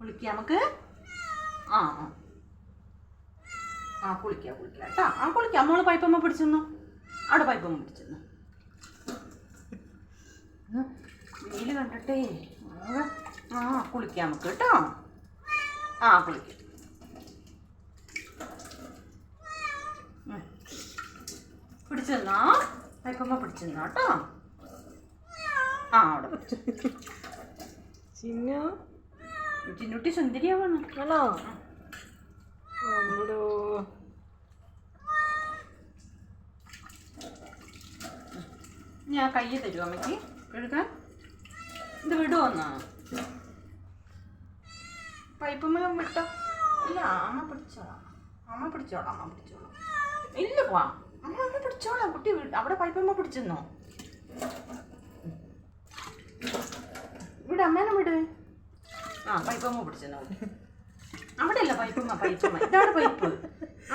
കുളിക്കാം നമുക്ക്? ആ. ആ കുളിക്കാം കുളിക്കാം. കേട്ടോ. ആ കുളിക്കാം. മോൾ പൈപ്പമ്മ പിടിച്ചെന്നു? അവിടെ പൈപ്പമ്മ പിടിച്ചെന്നു? വെയിൽ കണ്ടിട്ടേ. ആ കുളിക്കാം നമുക്ക് കേട്ടോ. ആ കുളിക്കാം. പിടിച്ചെന്നോ? പൈപ്പമ്മ പിടിച്ചെന്നാ കേട്ടോ? ആ അവിടെ പിടിച്ചു. ചിന്നു ചിന്നുട്ടി സുന്ദരിയാവണം. ആണോ? ഞാൻ കയ്യ് തരുമോ അമ്മയ്ക്ക് എടുക്കാൻ ഇത് വിടുവോന്നാ? പൈപ്പമ്മ വിട്ടോ ഇല്ല അമ്മ പിടിച്ചോളാം. അമ്മ പിടിച്ചോളാം അമ്മ പിടിച്ചോളാം. ഇല്ല പോവാ. അമ്മ അമ്മ പിടിച്ചോളാം. കുട്ടി അവിടെ പൈപ്പമ്മ പിടിച്ചെന്നോ? ആ പൈപ്പമ്മ പിടിച്ചെന്നോ അവിടെ അല്ല പൈപ്പമ്മ പൈപ്പമ്മ ഇതാണ് പൈപ്പ്.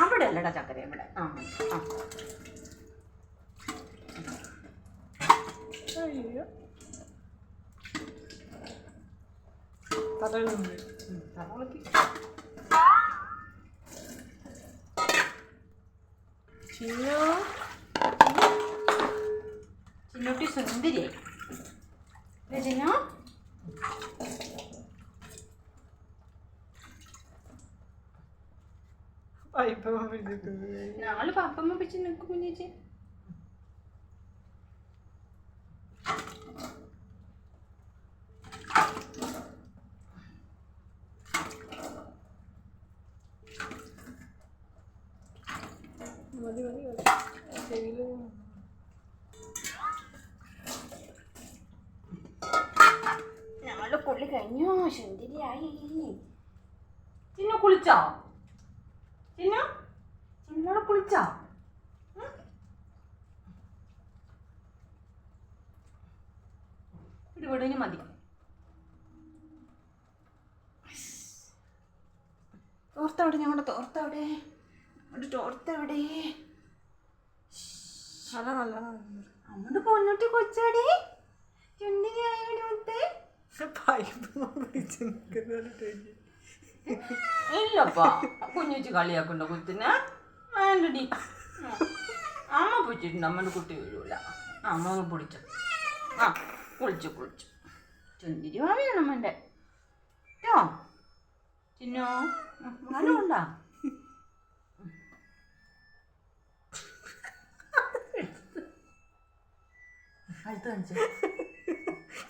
അവിടെ അല്ലടാ ചക്കര ഇവിടെ. ആ ആ. അയ്യോ. തലകളുണ്ട് ഉം, ചിന്നോ? ചിന്നോട്ടി സുന്ദരിയായി. അല്ലേ ചിന്നു പൈപ്പ് പിടിച്ചിട്ടുണ്ട് നാളെ പപ്പമ്മ പിടിച്ച് നിൽക്കും കുഞ്ഞേച്ചി. മതി മതി മതി. ചെവിയിൽ നാളെ കുളി കഴിഞ്ഞു. സുന്ദരിയായി ചിന്നു കുളിച്ചോ? ചിന്നു? ചിന്നോളെ കുളിച്ചോ? ഇനി മതി. തോർത്തവിടെ ഞങ്ങളുടെ തോർത്തവിടെ. ഒരു തോർത്തവിടെ. അതാ നല്ലതാണ് അങ്ങോട്ട് പൊന്നോട്ടി കൊച്ചാടി. ചുണ്ടിനായോടി മുത്തേ. പൈപ്പ് പിടിച്ച് നിൽക്കുന്നുണ്ട് ഇല്ലപ്പാ. കുഞ്ഞുച്ച് കളിയാക്കണ്ട കുത്തിനെ വേണ്ടടി. അമ്മ പിടിച്ചിട്ടുണ്ട്. അമ്മന്റെ കുട്ടി വരൂല. ആ, അമ്മ ഒന്ന് പിടിച്ചു. ആ കുളിച്ചു കുളിച്ചു. ചുന്തിരി ഭാവിയാണ് അമ്മന്റെ. കേട്ടോ ചിന്നോ കാണിച്ചു.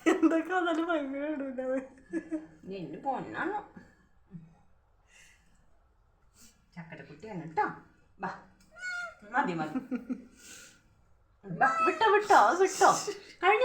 എന്തൊക്കെ അതാലും ഭയങ്കര ഇടൂല. പൊന്നാണ്? ചക്കരക്കുട്ടിയാണ് കേട്ടോ ബാ മതി മതി. ബാ വിട്ടോ വിട്ടോ വിട്ടോ. കഴിഞ്ഞ